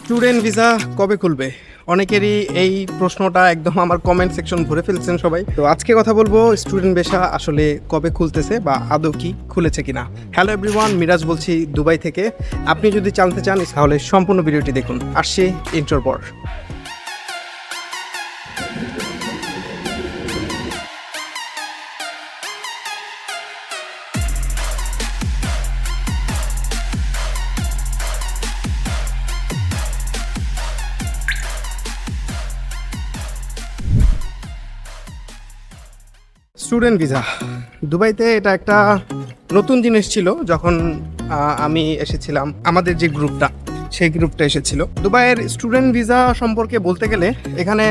Student visa কবে খুলবে? অনেকেরই এই প্রশ্নটা একদম আমার কমেন্ট সেকশন ভরে ফেলছেন সবাই। তো আজকে কথা বলব স্টুডেন্ট ভিসা আসলে কবে খুলতেছে বা আদৌ কি খুলেছে কিনা। হ্যালো এভরিওয়ান মিরাজ বলছি দুবাই থেকে। আপনি যদি জানতে চান তাহলে সম্পূর্ণ ভিডিওটি দেখুন। আসছি ইন্টার পর। Student visa. দুবাইতে এটা একটা নতুন জিনিস ছিল যখন আমি এসেছিলাম, আমাদের যে গ্রুপটা, সেই গ্রুপটা এসেছিল। দুবাইয়ের স্টুডেন্ট ভিসা সম্পর্কে বলতে গেলে এখানে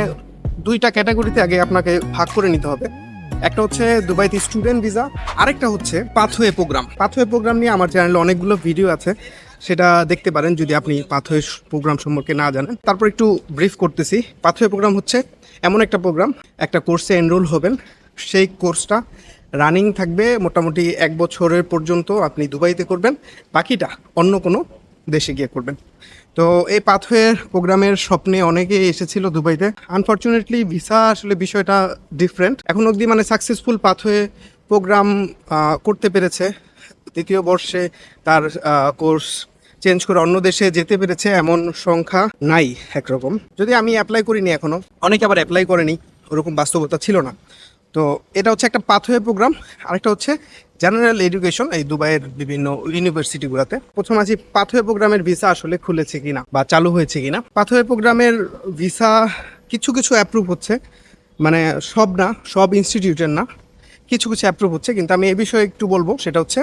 দুইটা ক্যাটাগরিতে আগে আপনাকে ভাগ করে নিতে হবে। একটা হচ্ছে দুবাইতে স্টুডেন্ট ভিসা, আরেকটা হচ্ছে পাথওয়ে প্রোগ্রাম। পাথওয়ে প্রোগ্রাম নিয়ে আমার চ্যানেলে অনেকগুলো ভিডিও আছে, সেটা দেখতে পারেন যদি আপনি পাথওয়ে প্রোগ্রাম সম্পর্কে না জানেন। তারপর একটু ব্রিফ করতেছি। পাথওয়ে প্রোগ্রাম হচ্ছে এমন একটা প্রোগ্রাম, একটা কোর্সে এনরোল হবেন। সেই কোর্সটা রানিং থাকবে মোটামুটি এক বছরের পর্যন্ত আপনি দুবাইতে করবেন, বাকিটা অন্য কোনো দেশে গিয়ে করবেন। তো এই পাথওয়ের প্রোগ্রামের স্বপ্নে অনেকে এসেছিল দুবাইতে। আনফর্চুনেটলি ভিসা আসলে বিষয়টা ডিফারেন্ট এখন অবধি মানে সাকসেসফুল পাথওয়ে প্রোগ্রাম করতে পেরেছে। দ্বিতীয় বর্ষে তার কোর্স চেঞ্জ করে অন্য দেশে যেতে পেরেছে, এমন সংখ্যা নাই একরকম। যদি আমি অ্যাপ্লাই করিনি এখনও অনেকে আবার অ্যাপ্লাই করেনি, ওরকম বাস্তবতা ছিল না। তো এটা হচ্ছে একটা পাথওয়ে প্রোগ্রাম আরেকটা হচ্ছে জেনারেল এডুকেশন এই দুবাইয়ের বিভিন্ন ইউনিভার্সিটিগুলোতে প্রথম আছি পাথওয়ে প্রোগ্রামের ভিসা আসলে খুলেছে কিনা বা চালু হয়েছে কিনা। পাথওয়ে প্রোগ্রামের ভিসা কিছু কিছু অ্যাপ্রুভ হচ্ছে মানে সব না, সব ইনস্টিটিউটের না, কিছু কিছু অ্যাপ্রুভ হচ্ছে। কিন্তু আমি এ বিষয়ে একটু বলব, সেটা হচ্ছে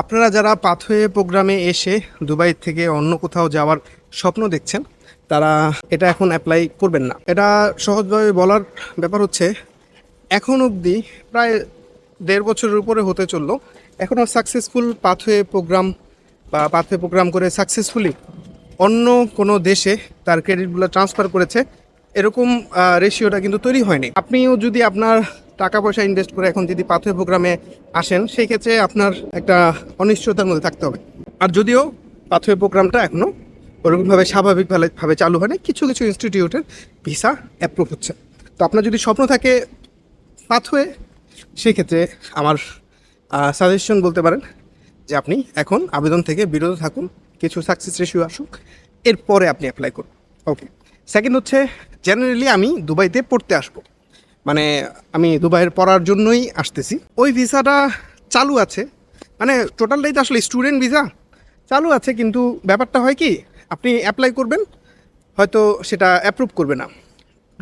আপনারা যারা পাথওয়ে প্রোগ্রামে এসে দুবাই থেকে অন্য কোথাও যাওয়ার স্বপ্ন দেখছেন, তারা এটা এখন অ্যাপ্লাই করবেন না। এটা সহজভাবে বলার ব্যাপার হচ্ছে এখন অবধি প্রায় দেড় বছরের উপরে হতে চলল। এখনও সাকসেসফুল পাথওয়ে প্রোগ্রাম বা পাথওয়ে প্রোগ্রাম করে সাকসেসফুলি অন্য কোনো দেশে তার ক্রেডিটগুলো ট্রান্সফার করেছে। এরকম রেশিওটা কিন্তু তৈরি হয়নি। আপনিও যদি আপনার টাকা পয়সা ইনভেস্ট করে এখন যদি পাথওয়ে প্রোগ্রামে আসেন, সেই ক্ষেত্রে আপনার একটা অনিশ্চয়তার মধ্যে থাকতে হবে। আর যদিও পাথওয়ে প্রোগ্রামটা এখনও ওরকমভাবে স্বাভাবিকভাবে ভাবে চালু হয়নি, কিছু কিছু ইনস্টিটিউটের ভিসা অ্যাপ্রুভ হচ্ছে। তো আপনার যদি স্বপ্ন থাকে পাথওয়ে সেই ক্ষেত্রে আমার সাজেশন বলতে পারেন যে আপনি এখন আবেদন থেকে বিরত থাকুন, কিছু সাকসেস রেশিও আসুক, এরপরে আপনি অ্যাপ্লাই করুন। ওকে সেকেন্ড হচ্ছে জেনারেলি আমি দুবাইতে পড়তে আসব। মানে আমি দুবাইয়ের পড়ার জন্যই আসতেছি। ওই ভিসাটা চালু আছে। মানে টোটালটাই তো আসলে স্টুডেন্ট ভিসা চালু আছে, কিন্তু ব্যাপারটা হয় কি, আপনি অ্যাপ্লাই করবেন, হয়তো সেটা অ্যাপ্রুভ করবে না।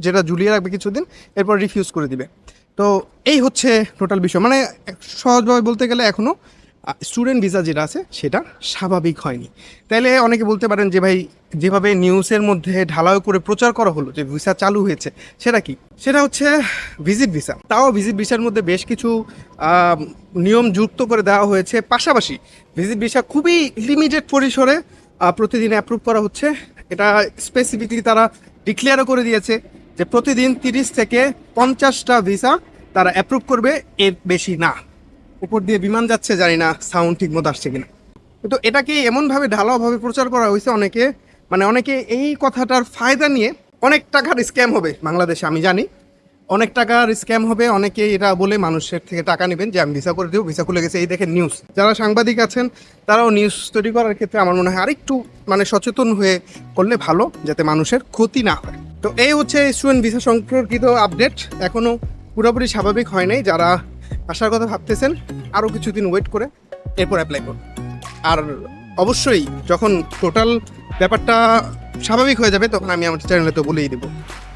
যেটা ঝুলিয়ে রাখবে কিছুদিন, এরপর রিফিউজ করে দিবে। তো এই হচ্ছে টোটাল বিষয়। মানে সহজভাবে বলতে গেলে এখনও স্টুডেন্ট ভিসা যেটা আছে, সেটা স্বাভাবিক হয়নি। তাইলে অনেকে বলতে পারেন যে, ভাই, যেভাবে নিউজের মধ্যে ঢালাও করে প্রচার করা হলো, যে ভিসা চালু হয়েছে, সেটা কি? সেটা হচ্ছে ভিজিট ভিসা তাও ভিজিট ভিসার মধ্যে বেশ কিছু নিয়ম যুক্ত করে দেওয়া হয়েছে। পাশাপাশি ভিজিট ভিসা খুবই লিমিটেড পরিসরে প্রতিদিন অ্যাপ্রুভ করা হচ্ছে। এটা স্পেসিফিকলি তারা ডিক্লেয়ারও করে দিয়েছে। যে প্রতিদিন তিরিশ থেকে পঞ্চাশটা ভিসা তারা অ্যাপ্রুভ করবে, এর বেশি না। উপর দিয়ে বিমান যাচ্ছে, জানি না সাউন্ড ঠিক মতো আসছে কিনা। তো এটাকে এমনভাবে ঢালাওভাবে প্রচার করা হয়েছে অনেকে মানে অনেকে এই কথাটার ফায়দা নিয়ে অনেক টাকার স্ক্যাম হবে, বাংলাদেশে আমি জানি। অনেক টাকার স্ক্যাম হবে, অনেকে এটা বলে মানুষের থেকে টাকা নেবেন যে আমি ভিসা করে দেবো, ভিসা খুলে গেছে। এই দেখেন নিউজ যারা সাংবাদিক আছেন, তারাও নিউজ তৈরি করার ক্ষেত্রে আমার মনে হয় আরেকটু মানে সচেতন হয়ে করলে ভালো, যাতে মানুষের ক্ষতি না হয়। তো এই হচ্ছে স্টুডেন্ট ভিসা সম্পর্কিত আপডেট এখনও পুরোপুরি স্বাভাবিক হয় নাই, যারা আসার কথা ভাবতেছেন আরও কিছুদিন ওয়েট করে, এরপর অ্যাপ্লাই করুন আর অবশ্যই যখন টোটাল ব্যাপারটা স্বাভাবিক হয়ে যাবে, তখন আমি আমার চ্যানেলে তো বলেই দেবো।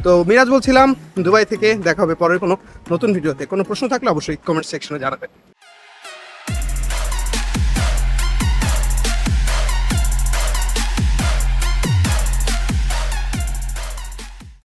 তো মিরাজ বলছিলাম, দুবাই থেকে দেখা হবে পরের কোনো নতুন ভিডিওতে কোনো প্রশ্ন থাকলে অবশ্যই কমেন্ট সেকশনে জানাবেন।